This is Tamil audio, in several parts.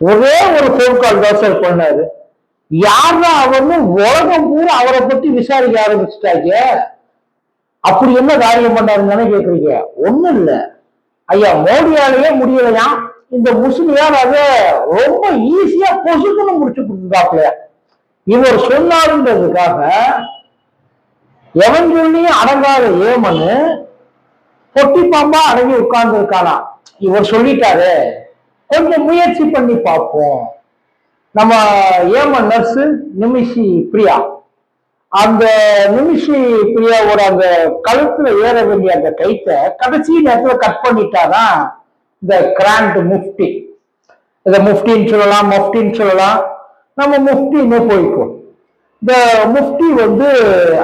ஒரே ஒரு ஃபோன் கால் தான் சார் பண்ணாரு. யாரா அவர்னு உலகம் பூரா அவரை பத்தி விசாரிக்க ஆரம்பிச்சுட்டாங்க. அப்படி என்ன காரியம் பண்ணாருன்னு கேக்குறீங்க? ஒண்ணும் இல்ல. ஐயா மோடியாலேயே முடியலையா? இந்த முஸ்லியார் அதை ரொம்ப ஈஸியா பொசுக்குன்னு முடிச்சு கொடுத்துருக்காப்லையா இவர் சொன்னாருன்றதுக்காக எவன் சொல்லியும் அடங்காத ஏமனு பொட்டி பாம்பா அடங்கி உட்கார்ந்து இருக்கானா இவர் சொல்லிட்டாரு. கொஞ்சம் முயற்சி பண்ணி பார்ப்போம். நம்ம ஏமன் நர்ஸு நிமிஷி பிரியா. அந்த நிமிஷி பிரியாவோட அந்த கழுத்துல ஏற வேண்டிய அந்த கைத்தை கடைசி நேரத்துல கட் பண்ணிட்டாதான் இந்த கிராண்ட் முஃப்டி. இதை முஃப்டின்னு சொல்லலாம் முஃப்டின்னு சொல்லலாம். நம்ம முஃப்டின்னு போய்க்கும் இந்த முஃப்டி வந்து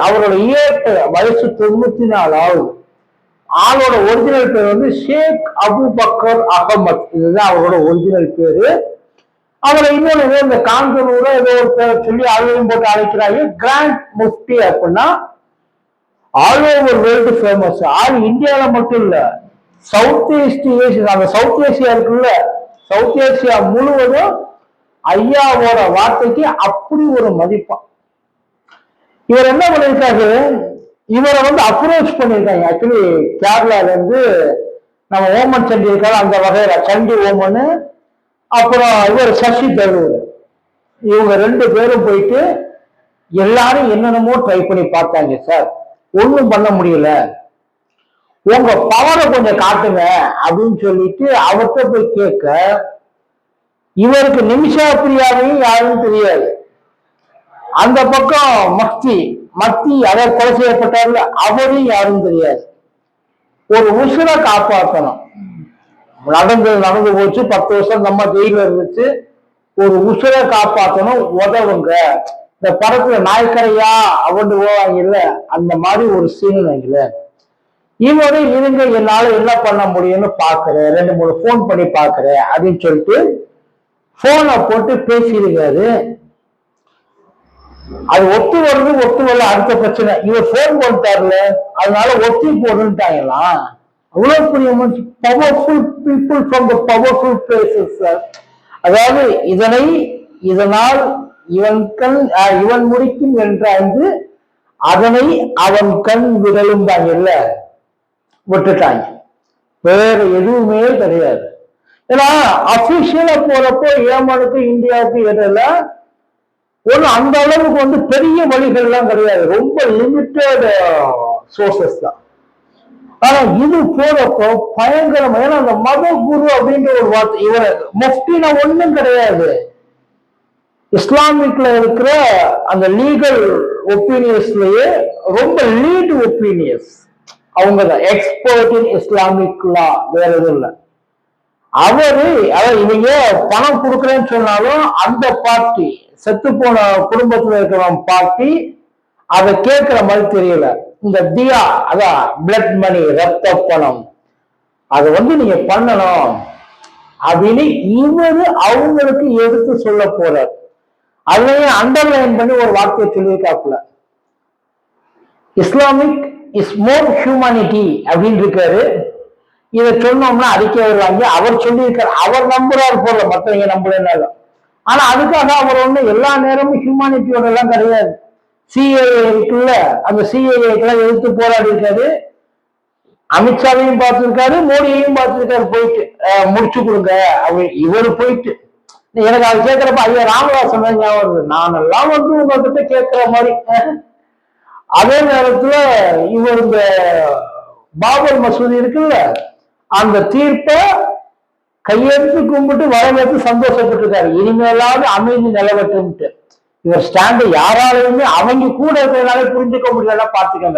அவரோட இயற்கை வயசு தொண்ணூத்தி நாலு ஆகுது. ஆளோட ஒரிஜினல் பேர் வந்து ஷேக் அபு பக்கர் அகமத். இதுதான் அவரோட ஒரிஜினல் பேரு. அவரை இன்னொரு ஏதோ இந்த காந்தனூர ஏதோ ஒரு பேரை சொல்லி அதையும் போட்டு அழைக்கிறாங்க கிராண்ட் முஃப்டி அப்படின்னா all over world famous all இந்தியாவில் மட்டும் இல்ல சவுத் ஈஸ்ட் ஏசியா அந்த சவுத் ஏசியா இருக்குல்ல சவுத் ஏசியா முழுவதும் ஐயாவோட வார்த்தைக்கு அப்படி ஒரு மதிப்பான் இவர் என்ன பண்ணிருக்காரு? இவரை வந்து அப்ரோச் பண்ணியிருக்காங்க. ஆக்சுவலி கேரளால இருந்து நம்ம ஓமன் சண்டி இருக்காரு அந்த வகையில சண்டி ஓமனு அப்புறம் இவர் சசி தரூர். இவங்க ரெண்டு பேரும் போயிட்டு எல்லாரும் என்னென்னமோ ட்ரை பண்ணி பார்த்தாங்க சார் ஒன்றும் பண்ண முடியல. உங்க பவரை கொஞ்சம் காட்டுங்க அப்படின்னு சொல்லிட்டு அவர்கிட்ட போய் கேட்க இவருக்கு நிமிஷா பிரியாவையும் யாரும் தெரியாது. அந்த பக்கம் மக்தி மத்தி அவர் கொலை செய்யப்பட்டார் அவரும் யாரும் தெரியாது. ஒரு உசுரை காப்பாற்றணும் நடந்தது நடந்து போச்சு பத்து வருஷம் நம்ம ஜெயில இருந்துச்சு. ஒரு உசுரை காப்பாற்றணும் உதவுங்க. இந்த படத்துல நாய்க்கரையா அவண்டு போவாங்க இல்ல அந்த மாதிரி ஒரு சீன் வைக்கல இவரு இருங்க என்னால என்ன பண்ண முடியும்னு பாக்குறேன். ரெண்டு மூணு ஃபோன் பண்ணி பாக்குறேன் அப்படின்னு சொல்லிட்டு போனை போட்டு பேசியிருக்காரு அது ஒத்து வருது ஒத்து வரல அடுத்த பிரச்சனை. இவர் போன் பண்ணிட்டாருல அதனால ஒத்தி போடுன்ட்டாங்களாம் அவ்வளவு பெரிய powerful people from the powerful places அதாவது இதனை இதனால் இவன் கண் இவன் முடிக்கும் என்றாய்ந்து அதனை அவன் கண் விரலும் இல்ல. விட்டுட்டாங்க. வேற எதுவுமே கிடையாது. ஏன்னா அபிஷியலா போறப்போ ஏமனுக்கு இந்தியாவுக்கு இடையில ஒரு அந்த அளவுக்கு வந்து பெரிய வழிகள்லாம் கிடையாது. ரொம்ப லிமிட்டட் சோர்சஸ் தான். ஆனா இது போறப்போ பயங்கரமா ஏன்னா அந்த மத குரு அப்படின்ற ஒரு வார்த்தை இவர முஃப்டினா ஒண்ணும் கிடையாது. இஸ்லாமிக்ல இருக்கிற அந்த லீகல் ஒப்பீனியன்ஸ்லயே ரொம்ப லீட் ஒப்பீனியன்ஸ் அவங்க தான் எக்ஸ்பர்ட் இன் இஸ்லாமிக் லா வேற எதுவும் இல்லை. அவரு அவர் இவங்க பணம் கொடுக்குறேன்னு சொன்னாலும் அந்த பார்ட்டி செத்து போன குடும்பத்துல இருக்கிறவன் பாட்டி அதை கேட்கிற மாதிரி தெரியல. இந்த தியா அதான் பிளட் மணி ரத்த பணம். அதை வந்து நீங்க பண்ணணும். அப்படின்னு இவரு அவங்களுக்கு எடுத்து சொல்ல போறார். அதுலயே அண்டர்லைன் பண்ணி ஒரு வார்த்தையை சொல்லியிருக்காப்புல. இஸ்லாமிக் இஸ் மோர் ஹியூமானிட்டி அப்படின்னு இருக்காரு. இதை சொன்னோம்னா அறிக்கை வருவாங்க. அவர் சொல்லியிருக்காரு. அவர் நம்புறாரு போல. மற்றவங்க நம்பலனாலும். ஆனா அதுக்காக அவர் ஒண்ணு எல்லா நேரமும் ஹியூமானிட்டியோட எல்லாம் கிடையாது. சிஏஏ அந்த சிஏஏக்கெல்லாம் எதிர்த்து போராடி இருக்காரு. அமித்ஷாவையும் பார்த்திருக்காரு மோடியையும் பார்த்திருக்காரு போயிட்டு முடிச்சு கொடுங்க. அப்படி இவர் போயிட்டு. எனக்கு அது கேட்கிறப்ப ஐயா ராமதாசன் தான் ஞாபகம் வருது. நானெல்லாம் வந்து உங்ககிட்ட கேட்கிற மாதிரி. அதே நேரத்துல இவர் இந்த பாபர் மசூதி இருக்குல்ல அந்த தீர்ப்பை கையெழுத்து கும்பிட்டு வரவேற்று சந்தோஷப்பட்டிருக்காரு. இனிமேலாவது அமைதி நிலவட்டும்ட்டு. இவர் ஸ்டாண்டு யாராலையுமே அவங்க கூட இருக்கிறதுனால புரிஞ்சுக்க முடியல பாத்துக்கங்க